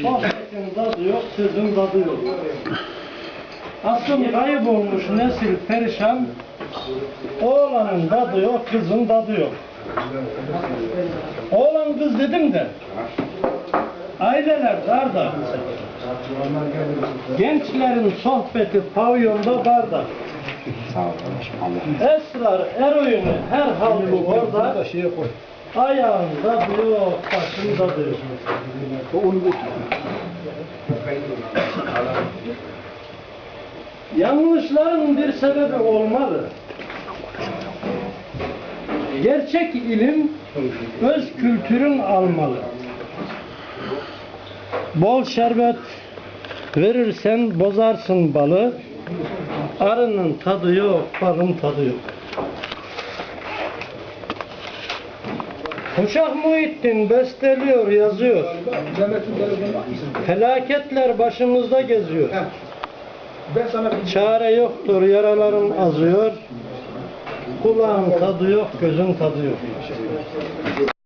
Sohbetin tadı yok, sözün tadı yok. Aslım kayıp olmuş nesil perişan. Oğlanın tadı yok, kızın tadı yok. Oğlan kız dedim de. Aileler darda. Gençlerin sohbeti pavyonda barda. Esrar eroini her halde orada. Ayağında yok, başında yok. Yanlışların bir sebebi olmalı. Gerçek ilim öz kültürün almalı. Bol şerbet verirsen bozarsın balı. Arının tadı yok, balın tadı yok. Uşak Muhittin besteliyor, yazıyor. Felaketler başımızda geziyor. Çare yoktur, yaralarım azıyor. Kulağın tadı yok, gözün tadı yok.